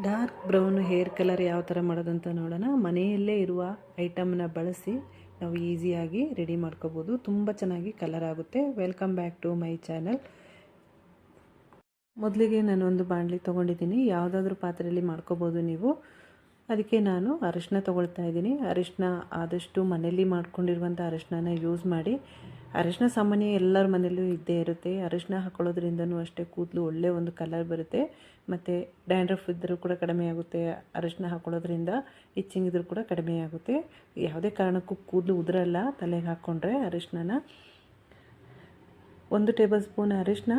Dark brown hair colour ಯಾವ ಥರ ಮಾಡೋದಂತ ನೋಡೋಣ. ಮನೆಯಲ್ಲೇ ಇರುವ ಐಟಮ್ನ ಬಳಸಿ ನಾವು ಈಸಿಯಾಗಿ ರೆಡಿ ಮಾಡ್ಕೋಬೋದು. ತುಂಬ ಚೆನ್ನಾಗಿ ಕಲರ್ ಆಗುತ್ತೆ. Welcome back to my channel. ಮೊದಲಿಗೆ ನಾನೊಂದು ಬಾಣಲಿ ತೊಗೊಂಡಿದ್ದೀನಿ. ಯಾವುದಾದ್ರೂ ಪಾತ್ರೆಯಲ್ಲಿ ಮಾಡ್ಕೋಬೋದು ನೀವು. ಅದಕ್ಕೆ ನಾನು ಅರಿಶಿನ ತೊಗೊಳ್ತಾ ಇದ್ದೀನಿ. ಅರಿಶಿನ ಆದಷ್ಟು ಮನೆಯಲ್ಲಿ ಮಾಡ್ಕೊಂಡಿರುವಂಥ ಅರಿಶಿನ ಯೂಸ್ ಮಾಡಿ. ಅರಿಶಿನ ಸಾಮಾನ್ಯ ಎಲ್ಲರ ಮನೆಯಲ್ಲೂ ಇದ್ದೇ ಇರುತ್ತೆ. ಅರಿಶಿನ ಹಾಕೊಳ್ಳೋದ್ರಿಂದನೂ ಅಷ್ಟೇ ಕೂದಲು ಒಳ್ಳೆ ಒಂದು ಕಲರ್ ಬರುತ್ತೆ. ಮತ್ತು ಡ್ಯಾಂಡ್ರಫ್ ಇದ್ದರೂ ಕೂಡ ಕಡಿಮೆ ಆಗುತ್ತೆ. ಅರಿಶಿನ ಹಾಕೊಳ್ಳೋದ್ರಿಂದ ಇಚ್ಚಿಂಗ್ ಇದ್ರೂ ಕೂಡ ಕಡಿಮೆ ಆಗುತ್ತೆ. ಯಾವುದೇ ಕಾರಣಕ್ಕೂ ಕೂದಲು ಉದುರಲ್ಲ ತಲೆಗೆ ಹಾಕ್ಕೊಂಡ್ರೆ ಅರಿಶಿನ ಒಂದು ಟೇಬಲ್ ಸ್ಪೂನ್ ಅರಿಶಿನ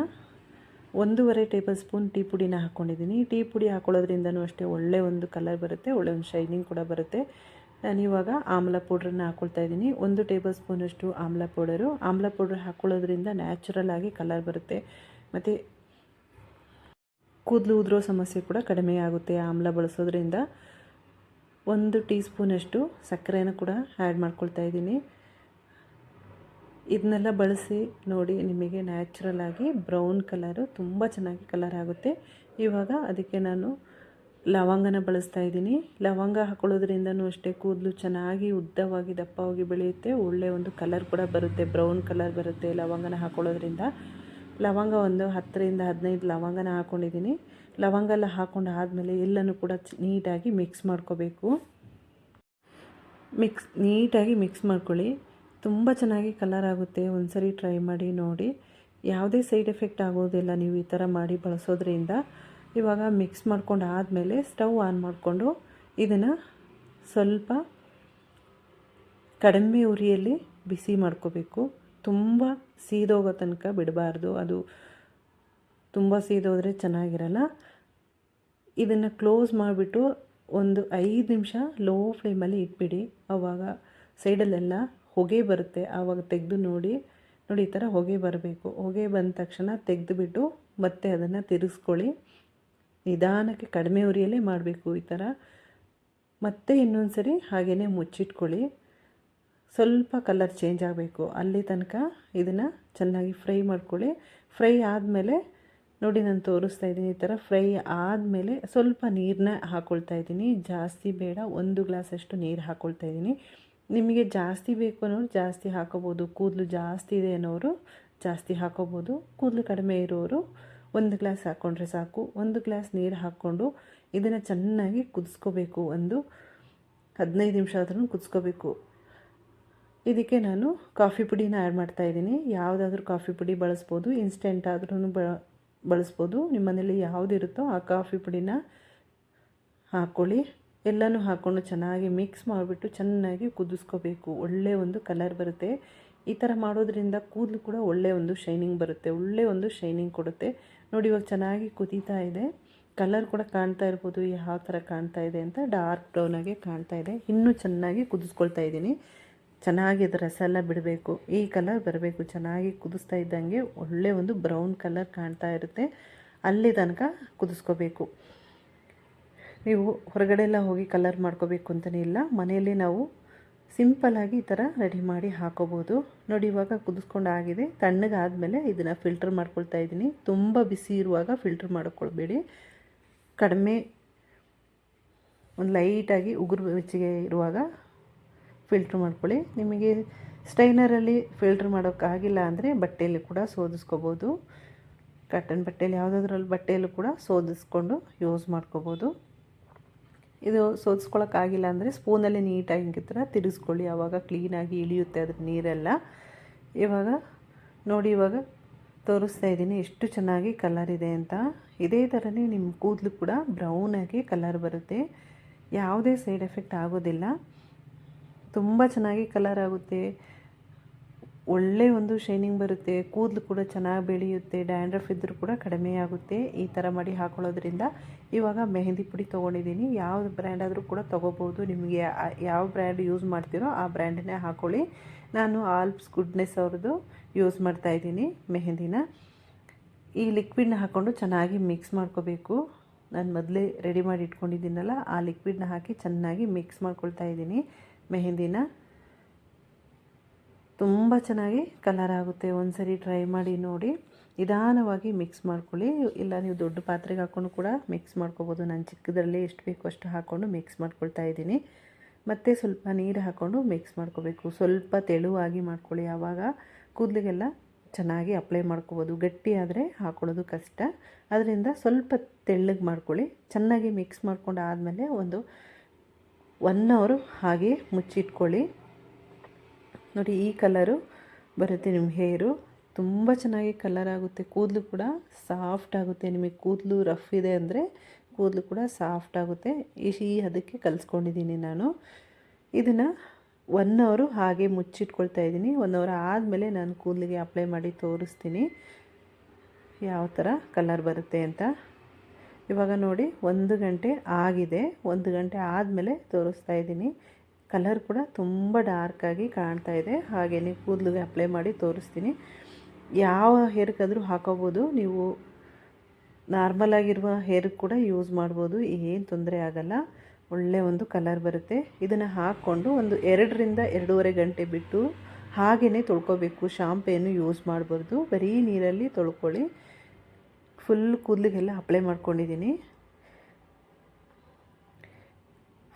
ಒಂದೂವರೆ ಟೇಬಲ್ ಸ್ಪೂನ್ ಟೀ ಪುಡಿನ ಹಾಕ್ಕೊಂಡಿದ್ದೀನಿ ಟೀ ಪುಡಿ ಹಾಕೊಳ್ಳೋದ್ರಿಂದನೂ ಅಷ್ಟೇ ಒಳ್ಳೆ ಒಂದು ಕಲರ್ ಬರುತ್ತೆ, ಒಳ್ಳೆ ಒಂದು ಶೈನಿಂಗ್ ಕೂಡ ಬರುತ್ತೆ. ನಾನಿವಾಗ ಆಮ್ಲ ಪೌಡ್ರನ್ನ ಹಾಕ್ಕೊಳ್ತಾ ಇದ್ದೀನಿ. ಒಂದು ಟೇಬಲ್ ಸ್ಪೂನಷ್ಟು ಆಮ್ಲ ಪೌಡರು. ಆಮ್ಲ ಪೌಡರ್ ಹಾಕ್ಕೊಳ್ಳೋದ್ರಿಂದ ನ್ಯಾಚುರಲ್ ಆಗಿ ಕಲರ್ ಬರುತ್ತೆ. ಮತ್ತು ಕೂದಲು ಉದುರೋ ಸಮಸ್ಯೆ ಕೂಡ ಕಡಿಮೆ ಆಗುತ್ತೆ ಆಮ್ಲ ಬಳಸೋದ್ರಿಂದ. ಒಂದು ಟೀ ಸ್ಪೂನಷ್ಟು ಸಕ್ಕರೆನ ಕೂಡ ಆ್ಯಡ್ ಮಾಡ್ಕೊಳ್ತಾ ಇದ್ದೀನಿ. ಇದನ್ನೆಲ್ಲ ಬಳಸಿ ನೋಡಿ ನಿಮಗೆ ನ್ಯಾಚುರಲ್ ಆಗಿ ಬ್ರೌನ್ ಕಲರು ತುಂಬ ಚೆನ್ನಾಗಿ ಕಲರ್ ಆಗುತ್ತೆ. ಇವಾಗ ಅದಕ್ಕೆ ನಾನು ಲವಂಗನ ಬಳಸ್ತಾ ಇದ್ದೀನಿ. ಲವಂಗ ಹಾಕೊಳ್ಳೋದ್ರಿಂದನೂ ಅಷ್ಟೇ ಕೂದಲು ಚೆನ್ನಾಗಿ ಉದ್ದವಾಗಿ ದಪ್ಪವಾಗಿ ಬೆಳೆಯುತ್ತೆ. ಒಳ್ಳೆಯ ಒಂದು ಕಲರ್ ಕೂಡ ಬರುತ್ತೆ ಬ್ರೌನ್ ಕಲರ್ ಬರುತ್ತೆ ಲವಂಗನ ಹಾಕೊಳ್ಳೋದ್ರಿಂದ. ಲವಂಗ ಒಂದು ಹತ್ತರಿಂದ ಹದಿನೈದು ಲವಂಗನ ಹಾಕ್ಕೊಂಡಿದ್ದೀನಿ ಲವಂಗ ಎಲ್ಲ ಹಾಕ್ಕೊಂಡು ಆದಮೇಲೆ ಎಲ್ಲನೂ ಕೂಡ ನೀಟಾಗಿ ಮಿಕ್ಸ್ ಮಾಡ್ಕೋಬೇಕು. ಮಿಕ್ಸ್ ನೀಟಾಗಿ ಮಿಕ್ಸ್ ಮಾಡ್ಕೊಳ್ಳಿ. ತುಂಬ ಚೆನ್ನಾಗಿ ಕಲರ್ ಆಗುತ್ತೆ. ಒಂದ್ಸರಿ ಟ್ರೈ ಮಾಡಿ ನೋಡಿ. ಯಾವುದೇ ಸೈಡ್ ಎಫೆಕ್ಟ್ ಆಗೋದಿಲ್ಲ. ನೀವು ಈ ಥರ ಮಾಡಿ ಬಳಸೋದ್ರಿಂದ ಇವಾಗ ಮಿಕ್ಸ್ ಮಾಡ್ಕೊಂಡು ಆದಮೇಲೆ ಸ್ಟವ್ ಆನ್ ಮಾಡಿಕೊಂಡು ಇದನ್ನು ಸ್ವಲ್ಪ ಕಡಿಮೆ ಉರಿಯಲ್ಲಿ ಬಿಸಿ ಮಾಡ್ಕೋಬೇಕು. ತುಂಬ ಸೀದೋಗೋ ತನಕ ಬಿಡಬಾರ್ದು. ಅದು ತುಂಬ ಸೀದೋದ್ರೆ ಚೆನ್ನಾಗಿರಲ್ಲ. ಇದನ್ನು ಕ್ಲೋಸ್ ಮಾಡಿಬಿಟ್ಟು ಒಂದು ಐದು ನಿಮಿಷ ಲೋ ಫ್ಲೇಮಲ್ಲಿ ಇಟ್ಬಿಡಿ. ಆವಾಗ ಸೈಡಲ್ಲೆಲ್ಲ ಹೊಗೆ ಬರುತ್ತೆ. ಆವಾಗ ತೆಗೆದು ನೋಡಿ ನೋಡಿ ಈ ಥರ ಹೊಗೆ ಬರಬೇಕು. ಹೊಗೆ ಬಂದ ತಕ್ಷಣ ತೆಗೆದುಬಿಟ್ಟು ಮತ್ತೆ ಅದನ್ನು ತಿರುಗಿಸ್ಕೊಳ್ಳಿ ನಿಧಾನಕ್ಕೆ ಕಡಿಮೆ ಉರಿಯಲ್ಲೇ ಮಾಡಬೇಕು ಈ ಥರ. ಮತ್ತೆ ಇನ್ನೊಂದು ಸರಿ ಹಾಗೆಯೇ ಮುಚ್ಚಿಟ್ಕೊಳ್ಳಿ. ಸ್ವಲ್ಪ ಕಲರ್ ಚೇಂಜ್ ಆಗಬೇಕು. ಅಲ್ಲಿ ತನಕ ಇದನ್ನು ಚೆನ್ನಾಗಿ ಫ್ರೈ ಮಾಡ್ಕೊಳ್ಳಿ. ಫ್ರೈ ಆದಮೇಲೆ, ನೋಡಿ ನಾನು ತೋರಿಸ್ತಾ ಇದ್ದೀನಿ ಈ ಥರ ಫ್ರೈ ಆದಮೇಲೆ ಸ್ವಲ್ಪ ನೀರನ್ನ ಹಾಕ್ಕೊಳ್ತಾ ಇದ್ದೀನಿ. ಜಾಸ್ತಿ ಬೇಡ, ಒಂದು ಗ್ಲಾಸಷ್ಟು ನೀರು ಹಾಕ್ಕೊಳ್ತಾ ಇದ್ದೀನಿ. ನಿಮಗೆ ಜಾಸ್ತಿ ಬೇಕು ಅನ್ನೋರು ಜಾಸ್ತಿ ಹಾಕೋಬೋದು. ಕೂದಲು ಜಾಸ್ತಿ ಇದೆ ಅನ್ನೋರು ಜಾಸ್ತಿ ಹಾಕೋಬೋದು. ಕೂದಲು ಕಡಿಮೆ ಇರೋರು ಒಂದು ಗ್ಲಾಸ್ ಹಾಕ್ಕೊಂಡ್ರೆ ಸಾಕು. ಒಂದು ಗ್ಲಾಸ್ ನೀರು ಹಾಕ್ಕೊಂಡು ಇದನ್ನು ಚೆನ್ನಾಗಿ ಕುದಿಸ್ಕೋಬೇಕು. ಒಂದು ಹದಿನೈದು ನಿಮಿಷ ಆದ್ರೂ ಕುದಿಸ್ಕೋಬೇಕು. ಇದಕ್ಕೆ ನಾನು ಕಾಫಿ ಪುಡಿನ ಆ್ಯಡ್ ಮಾಡ್ತಾಯಿದ್ದೀನಿ ಯಾವುದಾದ್ರೂ ಕಾಫಿ ಪುಡಿ ಬಳಸ್ಬೋದು. ಇನ್ಸ್ಟೆಂಟ್ ಆದ್ರೂ ಬಳಸ್ಬೋದು. ನಿಮ್ಮ ಮನೇಲಿ ಯಾವುದಿರುತ್ತೋ ಆ ಕಾಫಿ ಪುಡಿನ ಹಾಕ್ಕೊಳ್ಳಿ ಎಲ್ಲನೂ ಹಾಕ್ಕೊಂಡು ಚೆನ್ನಾಗಿ ಮಿಕ್ಸ್ ಮಾಡಿಬಿಟ್ಟು ಚೆನ್ನಾಗಿ ಕುದಿಸ್ಕೋಬೇಕು. ಒಳ್ಳೆಯ ಒಂದು ಕಲರ್ ಬರುತ್ತೆ. ಈ ಥರ ಮಾಡೋದ್ರಿಂದ ಕೂದಲು ಕೂಡ ಒಳ್ಳೆಯ ಒಂದು ಶೈನಿಂಗ್ ಬರುತ್ತೆ. ಒಳ್ಳೆಯ ಒಂದು ಶೈನಿಂಗ್ ಕೊಡುತ್ತೆ. ನೋಡಿ, ಇವಾಗ ಚೆನ್ನಾಗಿ ಕುದೀತಾ ಇದೆ. ಕಲರ್ ಕೂಡ ಕಾಣ್ತಾ ಇರ್ಬೋದು. ಯಾವ ಥರ ಕಾಣ್ತಾ ಇದೆ ಅಂತ ಡಾರ್ಕ್ ಬ್ರೌನಾಗೆ ಕಾಣ್ತಾ ಇದೆ. ಇನ್ನೂ ಚೆನ್ನಾಗಿ ಕುದಿಸ್ಕೊಳ್ತಾ ಇದ್ದೀನಿ. ಚೆನ್ನಾಗಿ ಅದು ರಸ ಎಲ್ಲ ಬಿಡಬೇಕು. ಈ ಕಲರ್ ಬರಬೇಕು. ಚೆನ್ನಾಗಿ ಕುದಿಸ್ತಾ ಇದ್ದಂಗೆ ಒಳ್ಳೆ ಒಂದು ಬ್ರೌನ್ ಕಲರ್ ಕಾಣ್ತಾ ಇರುತ್ತೆ. ಅಲ್ಲಿ ತನಕ ಕುದಿಸ್ಕೋಬೇಕು. ನೀವು ಹೊರಗಡೆ ಎಲ್ಲ ಹೋಗಿ ಕಲರ್ ಮಾಡ್ಕೋಬೇಕು ಅಂತಲೇ ಇಲ್ಲ. ಮನೆಯಲ್ಲೇ ನಾವು ಸಿಂಪಲ್ಲಾಗಿ ಈ ಥರ ರೆಡಿ ಮಾಡಿ ಹಾಕೋಬೋದು. ನೋಡಿ, ಇವಾಗ ಕುದಿಸ್ಕೊಂಡು ಆಗಿದೆ. ತಣ್ಣಗಾದಮೇಲೆ ಇದನ್ನು ಫಿಲ್ಟರ್ ಮಾಡ್ಕೊಳ್ತಾ ಇದ್ದೀನಿ. ತುಂಬ ಬಿಸಿ ಇರುವಾಗ ಫಿಲ್ಟರ್ ಮಾಡಿಕೊಳ್ಬೇಡಿ. ಕಡಿಮೆ ಒಂದು ಲೈಟಾಗಿ ಉಗುರು ಬೆಚ್ಚಗೆ ಇರುವಾಗ ಫಿಲ್ಟ್ರ್ ಮಾಡ್ಕೊಳ್ಳಿ. ನಿಮಗೆ ಸ್ಟೈನರಲ್ಲಿ ಫಿಲ್ಟ್ರ್ ಮಾಡೋಕ್ಕಾಗಿಲ್ಲ ಅಂದರೆ ಬಟ್ಟೆಯಲ್ಲಿ ಕೂಡ ಸೋದಿಸ್ಕೋಬೋದು. ಕಾಟನ್ ಬಟ್ಟೆಯಲ್ಲಿ ಯಾವುದಾದ್ರಲ್ಲಿ ಬಟ್ಟೆಯಲ್ಲೂ ಕೂಡ ಸೋದಿಸ್ಕೊಂಡು ಯೂಸ್ ಮಾಡ್ಕೋಬೋದು. ಇದು ಸೋದಿಸ್ಕೊಳಕ್ಕಾಗಿಲ್ಲ ಅಂದರೆ ಸ್ಪೂನಲ್ಲಿ ನೀಟಾಗಿ ಹಿಂಗೆ ಥರ ತಿರುಗಿಸ್ಕೊಳ್ಳಿ. ಆವಾಗ ಕ್ಲೀನಾಗಿ ಇಳಿಯುತ್ತೆ ಅದ್ರ ನೀರೆಲ್ಲ. ಇವಾಗ ನೋಡಿ, ಇವಾಗ ತೋರಿಸ್ತಾ ಇದ್ದೀನಿ ಎಷ್ಟು ಚೆನ್ನಾಗಿ ಕಲರ್ ಇದೆ ಅಂತ. ಇದೇ ಥರನೇ ನಿಮ್ಮ ಕೂದಲು ಕೂಡ ಬ್ರೌನಾಗಿ ಕಲರ್ ಬರುತ್ತೆ. ಯಾವುದೇ ಸೈಡ್ ಎಫೆಕ್ಟ್ ಆಗೋದಿಲ್ಲ. ತುಂಬ ಚೆನ್ನಾಗಿ ಕಲರ್ ಆಗುತ್ತೆ. ಒಳ್ಳೆಯ ಒಂದು ಶೈನಿಂಗ್ ಬರುತ್ತೆ, ಕೂದಲು ಕೂಡ ಚೆನ್ನಾಗಿ ಬೆಳೆಯುತ್ತೆ, ಡ್ಯಾಂಡ್ರಫ್ ಇದ್ದರೂ ಕೂಡ ಕಡಿಮೆ ಆಗುತ್ತೆ. ಈ ಥರ ಮಾಡಿ ಹಾಕೊಳ್ಳೋದ್ರಿಂದ ಇವಾಗ ಮೆಹಂದಿ ಪುಡಿ ತೊಗೊಂಡಿದ್ದೀನಿ. ಯಾವ ಬ್ರ್ಯಾಂಡ್ ಆದರೂ ಕೂಡ ತೊಗೋಬೋದು. ನಿಮಗೆ ಯಾವ ಬ್ರ್ಯಾಂಡ್ ಯೂಸ್ ಮಾಡ್ತೀರೋ ಆ ಬ್ರ್ಯಾಂಡನ್ನೇ ಹಾಕ್ಕೊಳ್ಳಿ ನಾನು ಆಲ್ಪ್ಸ್ ಗುಡ್ನೆಸ್ ಅವ್ರದ್ದು ಯೂಸ್ ಮಾಡ್ತಾಯಿದ್ದೀನಿ ಮೆಹಂದಿನ. ಈ ಲಿಕ್ವಿಡ್ನ ಹಾಕ್ಕೊಂಡು ಚೆನ್ನಾಗಿ ಮಿಕ್ಸ್ ಮಾಡ್ಕೋಬೇಕು. ನಾನು ಮೊದಲೇ ರೆಡಿ ಮಾಡಿ ಇಟ್ಕೊಂಡಿದ್ದೀನಲ್ಲ, ಆ ಲಿಕ್ವಿಡ್ನ ಹಾಕಿ ಚೆನ್ನಾಗಿ ಮಿಕ್ಸ್ ಮಾಡ್ಕೊಳ್ತಾ ಇದ್ದೀನಿ ಮೆಹಂದಿನ. ತುಂಬ ಚೆನ್ನಾಗಿ ಕಲರ್ ಆಗುತ್ತೆ. ಒಂದು ಸರಿ ಟ್ರೈ ಮಾಡಿ ನೋಡಿ. ನಿಧಾನವಾಗಿ ಮಿಕ್ಸ್ ಮಾಡ್ಕೊಳ್ಳಿ. ಇಲ್ಲ ನೀವು ದೊಡ್ಡ ಪಾತ್ರೆಗೆ ಹಾಕ್ಕೊಂಡು ಕೂಡ ಮಿಕ್ಸ್ ಮಾಡ್ಕೊಬೋದು. ನಾನು ಚಿಕ್ಕದರಲ್ಲಿ ಎಷ್ಟು ಬೇಕೋ ಅಷ್ಟು ಹಾಕ್ಕೊಂಡು ಮಿಕ್ಸ್ ಮಾಡ್ಕೊಳ್ತಾ ಇದ್ದೀನಿ. ಮತ್ತು ಸ್ವಲ್ಪ ನೀರು ಹಾಕ್ಕೊಂಡು ಮಿಕ್ಸ್ ಮಾಡ್ಕೋಬೇಕು. ಸ್ವಲ್ಪ ತೆಳುವಾಗಿ ಮಾಡ್ಕೊಳ್ಳಿ. ಆವಾಗ ಕೂದಲಿಗೆಲ್ಲ ಚೆನ್ನಾಗಿ ಅಪ್ಲೈ ಮಾಡ್ಕೋಬೋದು. ಗಟ್ಟಿ ಆದರೆ ಕಷ್ಟ. ಅದರಿಂದ ಸ್ವಲ್ಪ ತೆಳ್ಳಗೆ ಮಾಡ್ಕೊಳ್ಳಿ. ಚೆನ್ನಾಗಿ ಮಿಕ್ಸ್ ಮಾಡ್ಕೊಂಡು ಆದಮೇಲೆ ಒಂದು ಒನ್ ಅವರು ಹಾಗೆ ಮುಚ್ಚಿಟ್ಕೊಳ್ಳಿ. ನೋಡಿ, ಈ ಕಲರು ಬರುತ್ತೆ ನಿಮ್ಮ ಹೇರು. ತುಂಬ ಚೆನ್ನಾಗಿ ಕಲರ್ ಆಗುತ್ತೆ. ಕೂದಲು ಕೂಡ ಸಾಫ್ಟ್ ಆಗುತ್ತೆ. ನಿಮಗೆ ಕೂದಲು ರಫ್ ಇದೆ ಅಂದರೆ ಕೂದಲು ಕೂಡ ಸಾಫ್ಟ್ ಆಗುತ್ತೆ. ಈ ಅದಕ್ಕೆ ಕಲಿಸ್ಕೊಂಡಿದ್ದೀನಿ ನಾನು. ಇದನ್ನು ಒನ್ ಅವರು ಹಾಗೆ ಮುಚ್ಚಿಟ್ಕೊಳ್ತಾ ಇದ್ದೀನಿ. ಒನ್ ಅವರ್ ಆದಮೇಲೆ ನಾನು ಕೂದಲಿಗೆ ಅಪ್ಲೈ ಮಾಡಿ ತೋರಿಸ್ತೀನಿ. ಯಾವ ಥರ ಕಲರ್ ಬರುತ್ತೆ ಅಂತ. ಇವಾಗ ನೋಡಿ, ಒಂದು ಗಂಟೆ ಆಗಿದೆ. ಒಂದು ಗಂಟೆ ಆದಮೇಲೆ ತೋರಿಸ್ತಾ ಇದ್ದೀನಿ. ಕಲರ್ ಕೂಡ ತುಂಬ ಡಾರ್ಕಾಗಿ ಕಾಣ್ತಾ ಇದೆ. ಹಾಗೆಯೇ ಕೂದಲಿಗೆ ಅಪ್ಲೈ ಮಾಡಿ ತೋರಿಸ್ತೀನಿ. ಯಾವ ಹೇರ್ಗಾದರೂ ಹಾಕೋಬೋದು. ನೀವು ನಾರ್ಮಲ್ ಆಗಿರುವ ಹೇರ್ ಕೂಡ ಯೂಸ್ ಮಾಡ್ಬೋದು. ಏನು ತೊಂದರೆ ಆಗಲ್ಲ. ಒಳ್ಳೆ ಒಂದು ಕಲರ್ ಬರುತ್ತೆ. ಇದನ್ನು ಹಾಕ್ಕೊಂಡು ಒಂದು ಎರಡರಿಂದ ಎರಡೂವರೆ ಗಂಟೆ ಬಿಟ್ಟು ಹಾಗೆಯೇ ತೊಳ್ಕೊಬೇಕು. ಶಾಂಪೇನು ಯೂಸ್ ಮಾಡಬಾರ್ದು. ಬರೀ ನೀರಲ್ಲಿ ತೊಳ್ಕೊಳ್ಳಿ. ಫುಲ್ ಕೂದಲಿಗೆಲ್ಲ ಅಪ್ಲೈ ಮಾಡ್ಕೊಂಡಿದ್ದೀನಿ.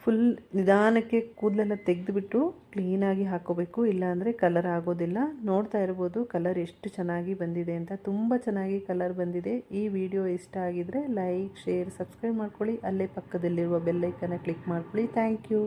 ಫುಲ್ ನಿಧಾನಕ್ಕೆ ಕೂದಲೆಲ್ಲ ತೆಗೆದುಬಿಟ್ಟು ಕ್ಲೀನಾಗಿ ಹಾಕೋಬೇಕು. ಇಲ್ಲಾಂದರೆ ಕಲರ್ ಆಗೋದಿಲ್ಲ. ನೋಡ್ತಾ ಇರ್ಬೋದು ಕಲರ್ ಎಷ್ಟು ಚೆನ್ನಾಗಿ ಬಂದಿದೆ ಅಂತ. ತುಂಬ ಚೆನ್ನಾಗಿ ಕಲರ್ ಬಂದಿದೆ. ಈ ವಿಡಿಯೋ ಇಷ್ಟ ಆಗಿದರೆ ಲೈಕ್ ಶೇರ್ ಸಬ್ಸ್ಕ್ರೈಬ್ ಮಾಡ್ಕೊಳ್ಳಿ. ಅಲ್ಲೇ ಪಕ್ಕದಲ್ಲಿರುವ ಬೆಲ್ಲೈಕನ್ನ ಕ್ಲಿಕ್ ಮಾಡ್ಕೊಳ್ಳಿ. Thank you